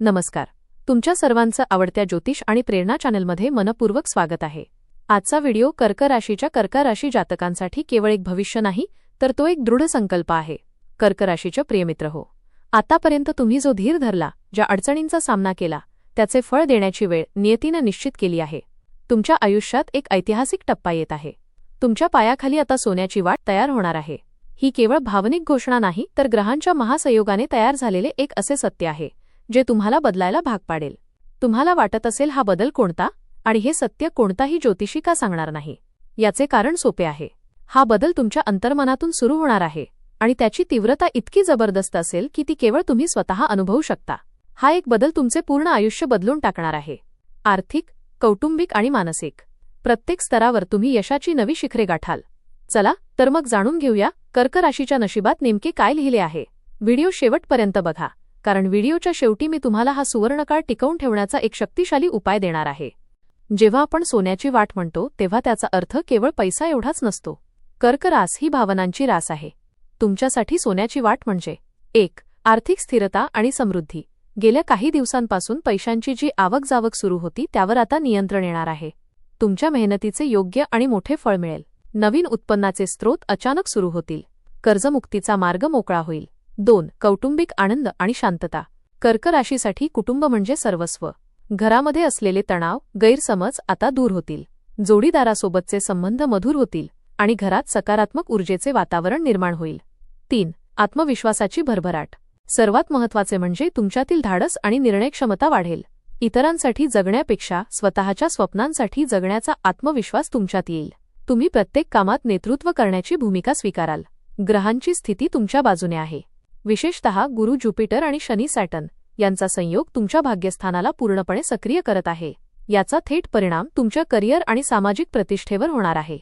नमस्कार. तुमच्या सर्वांचं आवडत्या ज्योतिष आणि प्रेरणा चॅनलमध्ये मनपूर्वक स्वागत आहे. आजचा व्हिडिओ कर्क राशीच्या कर्क राशी जातकांसाठी केवळ एक भविष्य नाही तर तो एक दृढ संकल्प आहे. कर्क राशीच्या प्रियमित्र हो. आतापर्यंत तुम्ही जो धीर धरला ज्या अडचणींचा सामना केला त्याचे फळ देण्याची वेळ नियतीनं निश्चित केली आहे. तुमच्या आयुष्यात एक ऐतिहासिक टप्पा येत आहे. तुमच्या पायाखाली आता सोन्याची वाट तयार होणार आहे. ही केवळ भावनिक घोषणा नाही तर ग्रहांच्या महासंयोगाने तयार झालेले एक असे सत्य आहे. जे तुम्हाला बदलायला भाग पाडेल. तुम्हाला वाटत असेल हा बदल कोणता? आणि हे सत्य कोणताही ज्योतिषी का सांगणार नाही? याचे कारण सोपे आहे. हा बदल तुमच्या अंतर्मनातून सुरू होणार आहे. आणि त्याची तीव्रता इतकी जबरदस्त असेल की ती केवळ तुम्ही स्वतः अनुभवू शकता. हा एक बदल तुमचे पूर्ण आयुष्य बदलून टाकणार आहे. आर्थिक कौटुंबिक आणि मानसिक. प्रत्येक स्तरावर तुम्ही यशाची नवी शिखरे गाठाल. चला तर मग जाणून घेऊया कर्क राशीच्या नशिबात नेमके काय लिहिले आहे. व्हिडिओ शेवटपर्यंत बघा. कारण व्हिडिओच्या शेवटी मी तुम्हाला हा सुवर्णकाळ टिकवून ठेवण्याचा एक शक्तिशाली उपाय देणार आहे. जेव्हा आपण सोन्याची वाट म्हणतो तेव्हा त्याचा अर्थ केवळ पैसा एवढाच नसतो. कर्करास ही भावनांची रास आहे. तुमच्यासाठी सोन्याची वाट म्हणजे एक आर्थिक स्थिरता आणि समृद्धी. गेल्या काही दिवसांपासून पैशांची जी आवक जावक सुरू होती त्यावर आता नियंत्रण येणार आहे. तुमच्या मेहनतीचे योग्य आणि मोठे फळ मिळेल. नवीन उत्पन्नाचे स्रोत अचानक सुरू होतील. कर्जमुक्तीचा मार्ग मोकळा होईल. दोन कौटुंबिक आनंद आणि शांतता. कर्क राशीसाठी कुटुंब म्हणजे सर्वस्व. घरामध्ये असलेले तणाव गैरसमज आता दूर होतील. जोडीदारासोबतचे संबंध मधुर होतील आणि घरात सकारात्मक ऊर्जेचे वातावरण निर्माण होईल. तीन आत्मविश्वासाची भरभराट. सर्वात महत्त्वाचे म्हणजे तुमच्यातील धाडस आणि निर्णयक्षमता वाढेल. इतरांसाठी जगण्यापेक्षा स्वतःच्या स्वप्नांसाठी जगण्याचा आत्मविश्वास तुमच्यात येईल. तुम्ही प्रत्येक कामात नेतृत्व करण्याची भूमिका स्वीकाराल. ग्रहांची स्थिती तुमच्या बाजूने आहे. विशेषतः गुरु ज्युपिटर आणि शनी सॅटन यांचा संयोग तुमच्या भाग्यस्थानाला पूर्णपणे सक्रिय करत आहे. याचा थेट परिणाम तुमच्या करिअर आणि सामाजिक प्रतिष्ठेवर होणार आहे.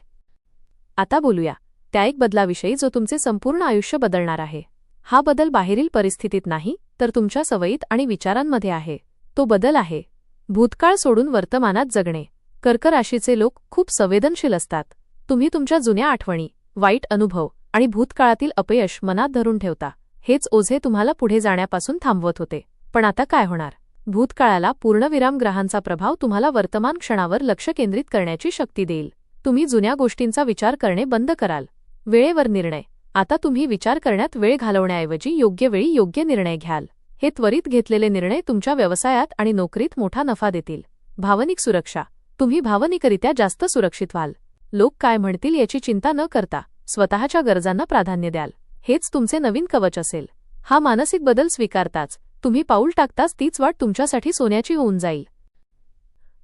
आता बोलूया. त्या एक बदलाविषयी जो तुमचे संपूर्ण आयुष्य बदलणार आहे. हा बदल बाहेरील परिस्थितीत नाही तर तुमच्या सवयीत आणि विचारांमध्ये आहे. तो बदल आहे. भूतकाळ सोडून वर्तमानात जगणे. कर्क राशीचे लोक खूप संवेदनशील असतात. तुम्ही तुमच्या जुन्या आठवणी वाईट अनुभव आणि भूतकाळातील अपयश मनात धरून ठेवता. हेच ओझे तुम्हाला पुढे जाण्यापासून थांबवत होते. पण आता काय होणार? भूतकाळाला पूर्णविराम ग्रहांचा प्रभाव तुम्हाला वर्तमान क्षणावर लक्ष केंद्रित करण्याची शक्ती देईल. तुम्ही जुन्या गोष्टींचा विचार करणे बंद कराल. वेळेवर निर्णय. आता तुम्ही विचार करण्यात वेळ घालवण्याऐवजी योग्य वेळी योग्य निर्णय घ्याल. हे त्वरित घेतलेले निर्णय तुमच्या व्यवसायात आणि नोकरीत मोठा नफा देतील. भावनिक सुरक्षा. तुम्ही भावनिकरित्या जास्त सुरक्षित व्हाल. लोक काय म्हणतील याची चिंता न करता स्वतःच्या गरजांना प्राधान्य द्याल. हेच तुमचे नवीन कवच असेल. हा मानसिक बदल स्वीकारताच. तुम्ही पाऊल टाकताच तीच वाट तुमच्यासाठी सोन्याची होऊन जाईल.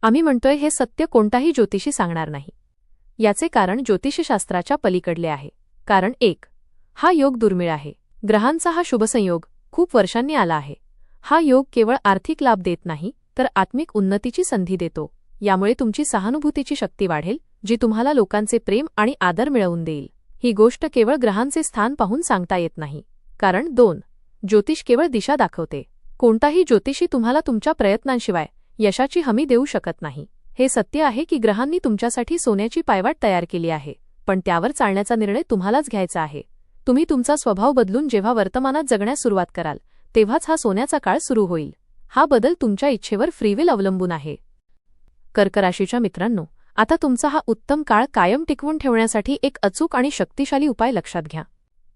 आम्ही म्हणतोय हे सत्य कोणताही ज्योतिषी सांगणार नाही. याचे कारण ज्योतिषशास्त्राच्या पलीकडले आहे. कारण एक हा योग दुर्मिळ आहे. ग्रहांचा हा शुभसंयोग खूप वर्षांनी आला आहे. हा योग केवळ आर्थिक लाभ देत नाही तर आत्मिक उन्नतीची संधी देतो. यामुळे तुमची सहानुभूतीची शक्ती वाढेल जी तुम्हाला लोकांचे प्रेम आणि आदर मिळवून देईल. ही गोष्ट केवळ ग्रहांचे स्थान पाहून सांगता येत नाही. कारण दोन ज्योतिष केवळ दिशा दाखवते. कोणताही ज्योतिषी तुम्हाला तुमच्या प्रयत्नांशिवाय यशाची हमी देऊ शकत नाही. हे सत्य आहे की ग्रहांनी तुमच्यासाठी सोन्याची पायवाट तयार केली आहे पण त्यावर चालण्याचा निर्णय तुम्हालाच घ्यायचा आहे. तुम्ही तुमचा स्वभाव बदलून जेव्हा वर्तमानात जगण्यास सुरुवात कराल तेव्हाच हा सोन्याचा काळ सुरू होईल. हा बदल तुमच्या इच्छेवर फ्रीविल अवलंबून आहे. कर्कराशीच्या मित्रांनो आता तुमचा हा उत्तम काळ कायम टिकवून ठेवण्यासाठी एक अचूक आणि शक्तिशाली उपाय लक्षात घ्या.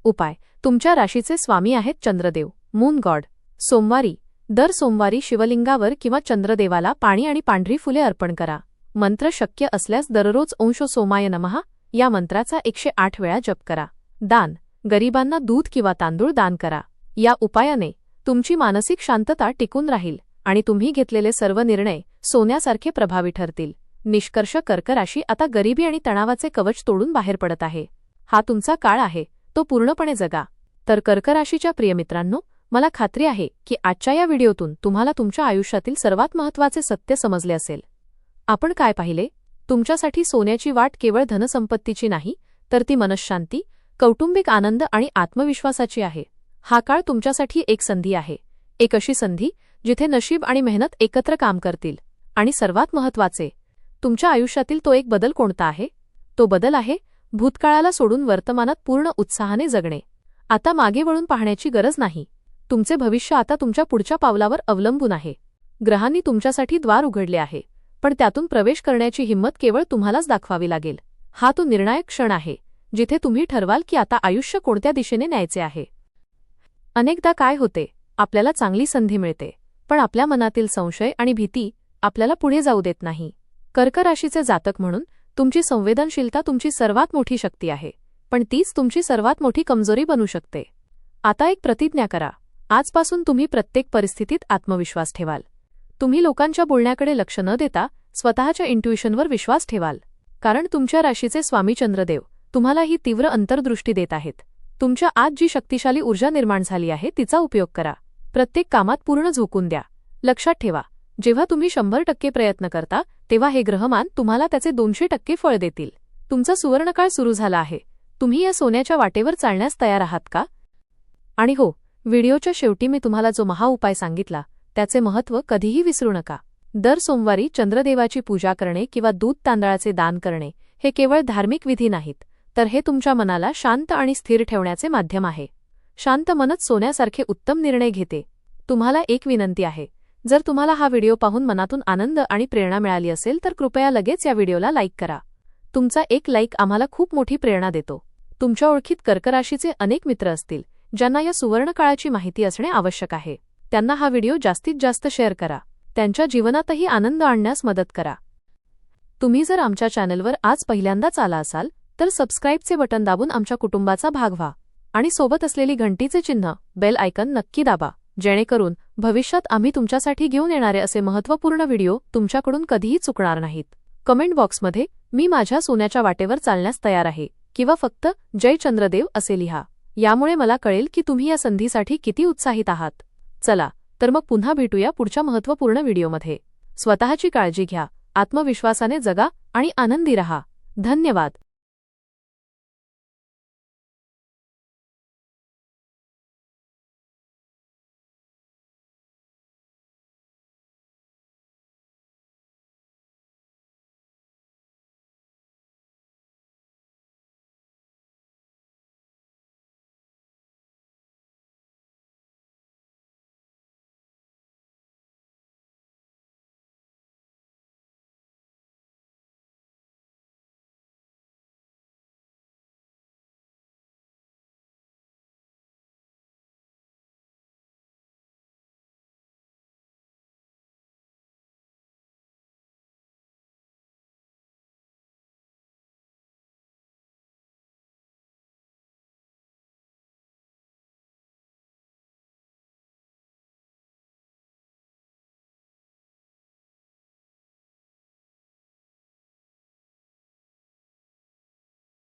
उपाय तुमच्या राशीचे स्वामी आहेत चंद्रदेव मून गॉड सोमवारी दर सोमवारी शिवलिंगावर किंवा चंद्रदेवाला पाणी आणि पांढरी फुले अर्पण करा. मंत्र शक्य असल्यास दररोज अंश सोमाय नमहा या मंत्राचा एकशे आठ वेळा जप करा. दान गरिबांना दूध किंवा तांदूळ दान करा. या उपायाने तुमची मानसिक शांतता टिकून राहील आणि तुम्ही घेतलेले सर्व निर्णय सोन्यासारखे प्रभावी ठरतील. निष्कर्ष कर्कराशी आता गरिबी आणि तणावाचे कवच तोडून बाहेर पडत आहे. हा तुमचा काळ आहे. तो पूर्णपणे जगा. तर कर्क राशीच्या प्रियमित्रांनो मला खात्री आहे की आजच्या या व्हिडिओतून तुम्हाला तुमच्या आयुष्यातील सर्वात महत्त्वाचे सत्य समजले असेल. आपण काय पाहिले? तुमच्यासाठी सोन्याची वाट केवळ धनसंपत्तीची नाही तर ती मनशांती कौटुंबिक आनंद आणि आत्मविश्वासाची आहे. हा काळ तुमच्यासाठी एक संधी आहे. एक अशी संधी जिथे नशीब आणि मेहनत एकत्र काम करतील. आणि सर्वात महत्त्वाचे तुमच्या आयुष्यातील तो एक बदल कोणता आहे? तो बदल आहे भूतकाळाला सोडून वर्तमानात पूर्ण उत्साहाने जगणे. आता मागे वळून पाहण्याची गरज नाही. तुमचे भविष्य आता तुमच्या पुढच्या पावलावर अवलंबून आहे. ग्रहांनी तुमच्यासाठी द्वार उघडले आहे पण त्यातून प्रवेश करण्याची हिंमत केवळ तुम्हालाच दाखवावी लागेल. हा तो निर्णायक क्षण आहे जिथे तुम्ही ठरवाल की आता आयुष्य कोणत्या दिशेने न्यायचे आहे. अनेकदा काय होते आपल्याला चांगली संधी मिळते पण आपल्या मनातील संशय आणि भीती आपल्याला पुढे जाऊ देत नाही. कर्क राशीचे जातक म्हणून तुमची संवेदनशीलता तुमची सर्वात मोठी शक्ती आहे पण तीच तुमची सर्वात मोठी कमजोरी बनू शकते. आता एक प्रतिज्ञा करा. आजपासून तुम्ही प्रत्येक परिस्थितीत आत्मविश्वास ठेवाल. तुम्ही लोकांच्या बोलण्याकडे लक्ष न देता स्वतःच्या इंट्युशनवर विश्वास ठेवाल. कारण तुमच्या राशीचे स्वामी चंद्रदेव तुम्हाला ही तीव्र अंतर्दृष्टी देत आहेत. तुमच्या आत जी शक्तिशाली ऊर्जा निर्माण झाली आहे तिचा उपयोग करा. प्रत्येक कामात पूर्ण झोकून द्या. लक्षात ठेवा. जेव्हा तुम्ही शंभर टक्के प्रयत्न करता तेव्हा हे ग्रहमान तुम्हाला त्याचे दोनशे टक्के फळ देतील. तुमचा सुवर्णकाळ सुरू झाला आहे. तुम्ही या सोन्याच्या वाटेवर चालण्यास तयार आहात का? आणि हो व्हिडिओच्या शेवटी मी तुम्हाला जो महाउपाय सांगितला त्याचे महत्त्व कधीही विसरू नका. दर सोमवारी चंद्रदेवाची पूजा करणे किंवा दूध तांदळाचे दान करणे हे केवळ धार्मिक विधी नाहीत तर हे तुमच्या मनाला शांत आणि स्थिर ठेवण्याचे माध्यम आहे. शांत मनच सोन्यासारखे उत्तम निर्णय घेते. तुम्हाला एक विनंती आहे जर तुम्हाला हा व्हिडिओ पाहून मनातून आनंद आणि प्रेरणा मिळाली असेल तर कृपया लगेच या व्हिडिओला लाईक करा. तुमचा एक लाईक आम्हाला खूप मोठी प्रेरणा देतो. तुमच्या ओळखीत कर्कराशीचे अनेक मित्र असतील ज्यांना या सुवर्णकाळाची माहिती असणे आवश्यक आहे. त्यांना हा व्हिडिओ जास्तीत जास्त शेअर करा. त्यांच्या जीवनातही आनंद आणण्यास मदत करा. तुम्ही जर आमच्या चॅनलवर आज पहिल्यांदाच आला असाल तर सबस्क्राईबचे बटन दाबून आमच्या कुटुंबाचा भाग व्हा आणि सोबत असलेली घंटीचे चिन्ह बेल आयकन नक्की दाबा जेणेकरून भविष्यात आम्ही तुमच्यासाठी घेऊन येणारे असे महत्त्वपूर्ण व्हिडिओ तुमच्याकडून कधीही चुकणार नाहीत. कमेंट बॉक्समध्ये मी माझ्या सोन्याच्या वाटेवर चालण्यास तयार आहे किंवा फक्त जय चंद्रदेव असे लिहा. यामुळे मला कळेल की तुम्ही या संधीसाठी किती उत्साहित आहात. चला तर मग पुन्हा भेटूया पुढच्या महत्त्वपूर्ण व्हिडिओमध्ये. स्वतःची काळजी घ्या आत्मविश्वासाने जगा आणि आनंदी रहा. धन्यवाद.